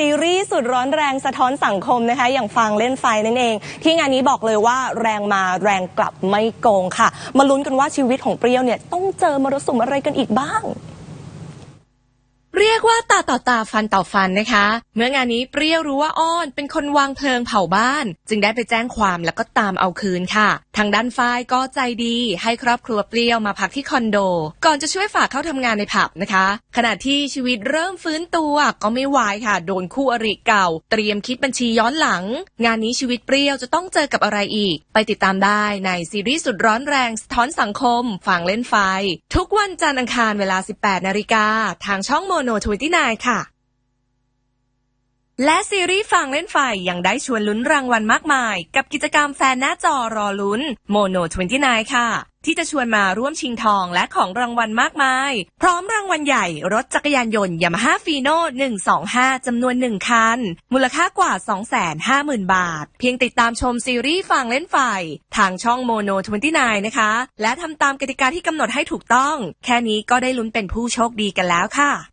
ซีรีส์สุดร้อนแรงสะท้อนสังคมนะคะ อย่างฟังเล่นไฟนั่นเอง ที่งานนี้บอกเลยว่าแรงมาแรงกลับไม่โกงค่ะ มาลุ้นกันว่าชีวิตของเปรี้ยวเนี่ย ต้องเจอมรสุมอะไรกันอีกบ้าง เรียกว่าตาต่อตาฟันต่อฟันนะคะ เมื่องานนี้เปรี้ยวรู้ว่าอ้อนเป็นคนวางเพลิงเผาบ้าน จึงได้ไปแจ้งความแล้วก็ตามเอาคืนค่ะ ทางด้านฝ้ายก็ใจดีให้ครอบครัวเปรี้ยวมาพักที่คอนโด ก่อนจะช่วยฝากเข้าทำงานในผับนะคะ ขณะที่ชีวิตเริ่มฟื้นตัวก็ไม่ไหวค่ะ โดนคู่อริเก่า เตรียมคิดบัญชีย้อนหลัง งานนี้ชีวิตเปรี้ยวจะต้องเจอกับอะไรอีก ไปติดตามได้ในซีรีส์สุดร้อนแรงสะท้อนสังคมฝังเล่นไฟ ทุกวันจันทร์อังคารเวลา 18 นาฬิกาทางช่องโมโน29ค่ะ และซีรีส์ฟังเล่นไฟยังได้ชวนลุ้นรางวัลมากมาย กับกิจกรรมแฟนหน้าจอรอลุ้นโมโน29 ค่ะ ที่จะชวนมาร่วมชิงทองและของรางวัลมากมาย พร้อมรางวัลใหญ่ รถจักรยานยนต์ยามาฮ่าฟีโน่125 จำนวน1คัน มูลค่ากว่า 250,000 บาท เพียงติดตามชมซีรีส์ฟังเล่นไฟ ทางช่องโมโน29 นะคะ และทำตามกติกาที่กำหนดให้ถูกต้อง แค่นี้ก็ได้ลุ้นเป็นผู้โชคดีกันแล้วค่ะ